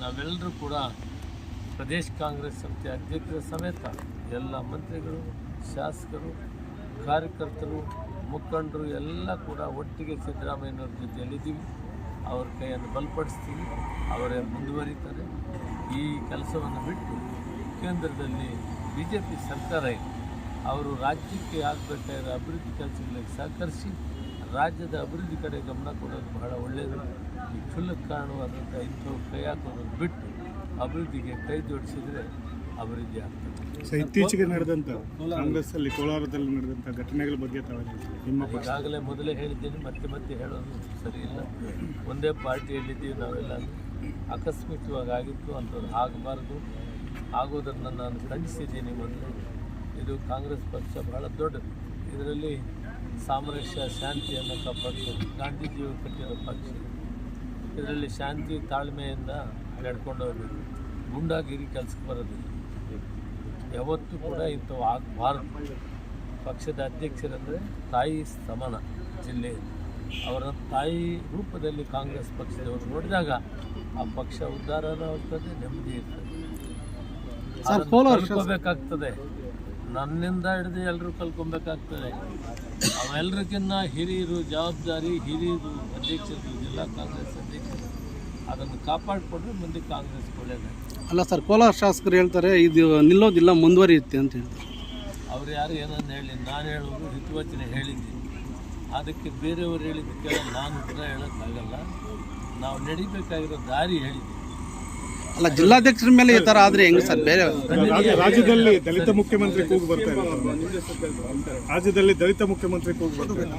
ನಾವೆಲ್ಲರೂ ಕೂಡ ಪ್ರದೇಶ ಕಾಂಗ್ರೆಸ್ ಸಮಿತಿ ಅಧ್ಯಕ್ಷರ ಸಮೇತ ಎಲ್ಲ ಮಂತ್ರಿಗಳು, ಶಾಸಕರು, ಕಾರ್ಯಕರ್ತರು, ಮುಖಂಡರು ಎಲ್ಲ ಕೂಡ ಒಟ್ಟಿಗೆ ಸಿದ್ದರಾಮಯ್ಯನವ್ರ ಜೊತೆಯಲ್ಲಿದ್ದೀವಿ ಅವ್ರ ಕೈಯನ್ನು ಬಲಪಡಿಸ್ತೀವಿ. ಅವರೇ ಮುಂದುವರಿತಾರೆ. ಈ ಕೆಲಸವನ್ನು ಬಿಟ್ಟು ಕೇಂದ್ರದಲ್ಲಿ ಬಿ ಜೆ ಪಿ ಸರ್ಕಾರ ಇದೆ. ಅವರು ರಾಜ್ಯಕ್ಕೆ ಆಗಬೇಕಾದ ಅಭಿವೃದ್ಧಿ ಕೆಲಸಗಳಿಗೆ ಸಹಕರಿಸಿ ರಾಜ್ಯದ ಅಭಿವೃದ್ಧಿ ಕಡೆ ಗಮನ ಕೊಡೋದು ಬಹಳ ಒಳ್ಳೆಯದು ಈ ಕ್ಷುಲ್ಲಕ್ಕೆ ಕಾರಣವಾದಂಥ ಇಂಥವು ಕೈ ಹಾಕೋದನ್ನು ಬಿಟ್ಟು ಅಭಿವೃದ್ಧಿಗೆ ಕೈ ಜೋಡಿಸಿದರೆ ಅಭಿವೃದ್ಧಿ ಆಗ್ತದೆ. ಇತ್ತೀಚೆಗೆ ನಡೆದಂಥ ಕಾಂಗ್ರೆಸ್ಸಲ್ಲಿ ಕೋಲಾರದಲ್ಲಿ ನಡೆದಂಥ ಘಟನೆಗಳ ಬಗ್ಗೆ ನಿಮ್ಮ ಈಗಾಗಲೇ ಮೊದಲೇ ಹೇಳಿದ್ದೀನಿ ಮತ್ತೆ ಮತ್ತೆ ಹೇಳೋದು ಸರಿ ಇಲ್ಲ ಒಂದೇ ಪಾರ್ಟಿಯಲ್ಲಿದ್ದೀವಿ ನಾವೆಲ್ಲ. ಆಕಸ್ಮಿಕವಾಗಿ ಆಗಿತ್ತು ಅಂಥದ್ದು ಆಗಬಾರ್ದು. ಆಗೋದನ್ನು ನಾನು ಖಂಡಿಸಿದ್ದೀನಿ ಮೊದಲು. ಇದು ಕಾಂಗ್ರೆಸ್ ಪಕ್ಷ ಬಹಳ ದೊಡ್ಡದು. ಇದರಲ್ಲಿ ಸಾಮರಸ್ಯ ಶಾಂತಿಯನ್ನು ಕಾಪಾಡಲು ಗಾಂಧೀಜಿಯವರು ಕಟ್ಟಿರೋ ಪಕ್ಷ. ಇದರಲ್ಲಿ ಶಾಂತಿ ತಾಳ್ಮೆಯಿಂದ ನಡ್ಕೊಂಡು ಹೋಗಬೇಕು. ಗುಂಡಾಗಿರಿ ಕೆಲಸಕ್ಕೆ ಬರೋದಿಲ್ಲ. ಯಾವತ್ತೂ ಕೂಡ ಇಂಥವು ಆಗಬಾರ್ದು ಪಕ್ಷದ ಅಧ್ಯಕ್ಷರಂದರೆ ತಾಯಿ ಸಮಾನ ಜಿಲ್ಲೆ ಅವರ ತಾಯಿ ರೂಪದಲ್ಲಿ ಕಾಂಗ್ರೆಸ್ ಪಕ್ಷದವರು ನೋಡಿದಾಗ ಆ ಪಕ್ಷ ಉದ್ಧಾರನೂ ಆಗ್ತದೆ ನೆಮ್ಮದಿ ಇರ್ತದೆ. ಕಲ್ಕೋಬೇಕಾಗ್ತದೆ ನನ್ನಿಂದ ಹಿಡಿದು ಎಲ್ಲರೂ ಕಲ್ಕೊಬೇಕಾಗ್ತದೆ ಅವೆಲ್ಲರಿಗಿನ್ನ ಹಿರಿಯರು ಜವಾಬ್ದಾರಿ ಹಿರಿಯರು ಅಧ್ಯಕ್ಷರು ಜಿಲ್ಲಾ ಕಾಂಗ್ರೆಸ್ ಅಧ್ಯಕ್ಷರು ಅದನ್ನು ಕಾಪಾಡಿಕೊಂಡ್ರೆ ಮುಂದೆ ಕಾಂಗ್ರೆಸ್ ಒಳ್ಳೆಯದು ಅಲ್ಲ ಸರ್ ಕೋಲಾರ ಶಾಸಕರು ಹೇಳ್ತಾರೆ ಇದು ನಿಲ್ಲೋದಿಲ್ಲ ಮುಂದುವರಿಯುತ್ತೆ ಅಂತ ಹೇಳ್ತಾರೆ. ಅವ್ರು ಯಾರು ಏನನ್ನು ಹೇಳಿ ನಾನು ಹೇಳೋದು ಹಿತವಚನೆ ಹೇಳಿದ್ದೀನಿ ಅದಕ್ಕೆ ಬೇರೆಯವರು ಹೇಳಿದ್ದು ಕೇಳ ನಾನು ಉತ್ತರ ಹೇಳೋಕ್ಕಾಗಲ್ಲ. ನಾವು ನಡಿಬೇಕಾಗಿರೋ ದಾರಿ ಹೇಳಿದ್ದೀನಿ ಅಲ್ಲ ಜಿಲ್ಲಾಧ್ಯಕ್ಷರ ಮೇಲೆ ಈ ತರ ಆದ್ರೆ ಹೆಂಗ್ ಸರ್? ಬೇರೆ ರಾಜ್ಯ- ರಾಜ್ಯದಲ್ಲಿ ದಲಿತ ಮುಖ್ಯಮಂತ್ರಿ ಕೂಗು ಬರ್ತಾ ಇದೆ ರಾಜ್ಯದಲ್ಲಿ ದಲಿತ ಮುಖ್ಯಮಂತ್ರಿ ಕೂಗು ಬರ್ತಾ ಇದೆ